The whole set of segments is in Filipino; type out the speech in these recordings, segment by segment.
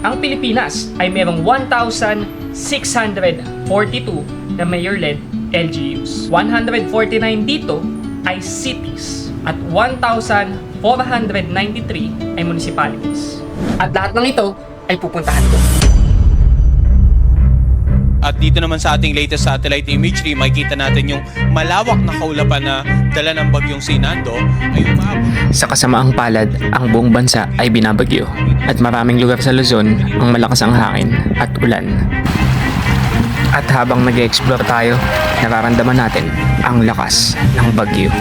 ang Pilipinas ay merong 1,642 na mayor-led LGUs. 149 dito ay cities at 1,493 ay municipalities. At lahat ng ito ay pupuntahan ko. At dito naman sa ating latest satellite imagery, makikita natin yung malawak na kaulapan na dala ng bagyong Sinando ay umabot. Sa kasamaang palad, ang buong bansa ay binabagyo at maraming lugar sa Luzon ang malakas ang hangin at ulan. At habang nag explore tayo, nararamdaman natin ang lakas ng bagyo.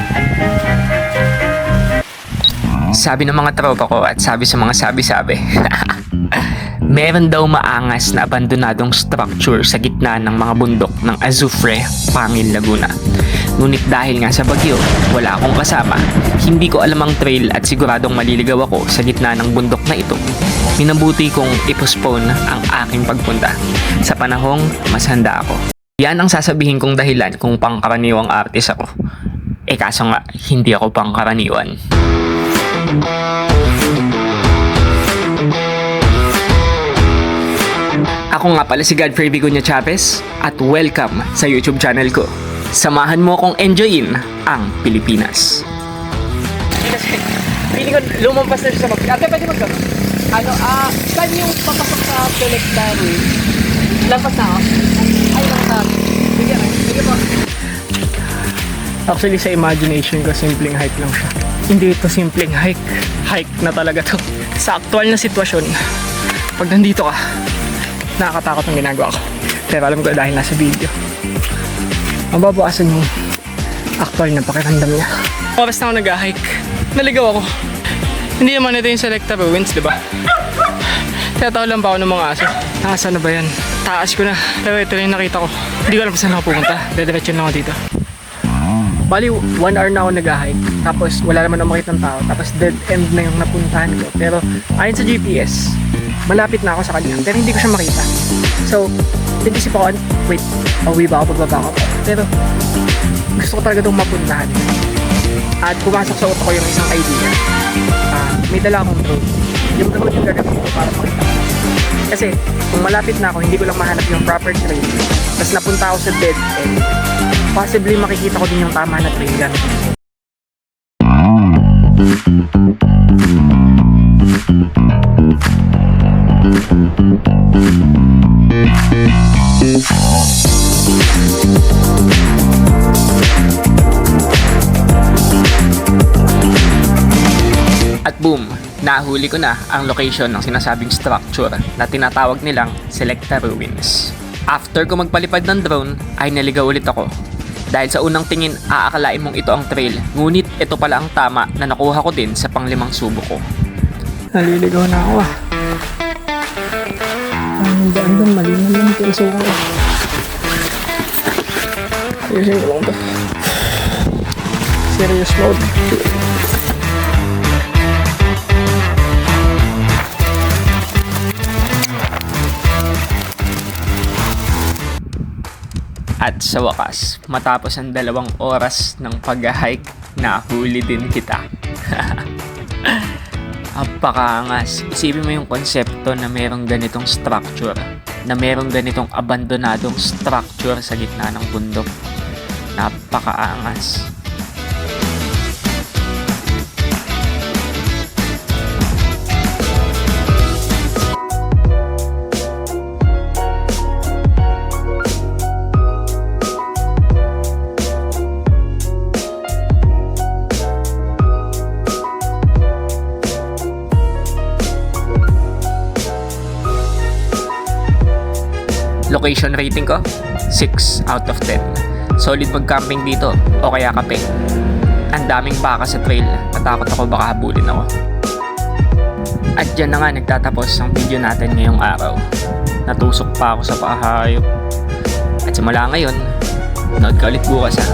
Sabi ng mga tropa ko at sabi sa mga sabi-sabi, meron daw maangas na abandonadong structure sa gitna ng mga bundok ng Azufre, Pangil, Laguna. Ngunit dahil nga sa bagyo, wala akong kasama, hindi ko alam ang trail at siguradong maliligaw ako sa gitna ng bundok na ito. Minabuti kong ipostpone ang aking pagpunta. Sa panahong mas handa ako. Yan ang sasabihin kong dahilan kung pangkaraniwang artist ako. Eh kaso nga, hindi ako pangkaraniwan. Ako nga pala si Godfrey Bigonya Chavez at welcome sa YouTube channel ko. Samahan mo akong enjoyin ang Pilipinas. Kasi feeling ko lumampas na siya sa mag... Ate, pwede mag Ano, ah, saan yung papasok sa Pelektan? Lampas na ako? Ay, lang na. Sige, sige po. Actually, sa imagination ko, simpleng hike lang siya. Hindi ito simpleng hike. Hike na talaga to. Sa aktual na sitwasyon, pag nandito ka, nakakatakot ang ginagawa ko. Pero alam ko dahil nasa video. Mababawasan yung actual na pakiramdam niya. Oras na ako nag-hike. Naligaw ako. Hindi naman ito yung Selecta Ruins, di ba? Tinatawa lang ba ako ng mga aso? Nasaan na ba yan? Taas ko na. Pero ito na yung nakita ko. Hindi ko alam saan ako pupunta. Dediretso lang ako dito. Bali, one hour na ako nag-hike. Tapos wala naman ako makita ng tao. Tapos dead end na yung napuntahan ko. Pero ayon sa GPS, malapit na ako sa kanya. Pero hindi ko siya makita. So, nag-isip ako, wait, pauwi ba ako pagbaba ko? Pero, gusto ko talaga itong mapuntahan. At pumasok sa utak ko yung isang idea. Ah, may dala akong drone. Yung drone yung gagamitin ko para makita. Kasi, kung malapit na ako, hindi ko lang mahanap yung proper trail. Tapos napunta ako sa dead end. Possibly makikita ko din yung tama na trail yan. At boom, nahuli ko na ang location ng sinasabing structure na tinatawag nilang Selecta Ruins. After ko magpalipad ng drone, ay naligaw ulit ako. Dahil sa unang tingin, aakalain mong ito ang trail, ngunit ito pala ang tama na nakuha ko din sa panglimang subo ko. Naliligaw na ako ah. Daan doon, malinaw lang suka ko. Ayusin ko lang to. Serious mode. At sa wakas, matapos ang dalawang oras ng pag-hike, nahuli din kita. Apakaangas. Isipin mo yung konsepto na merong ganitong structure, na merong ganitong abandonadong structure sa gitna ng bundok. Napakaangas. Location rating ko, 6 out of 10. Solid mag-camping dito o kaya kape. Ang daming baka sa trail, natakot ako baka habulin ako. At dyan na nga nagtatapos ang video natin ngayong araw. Natusok pa ako sa pahayop. At simula ngayon, nood ka ulit bukas ha.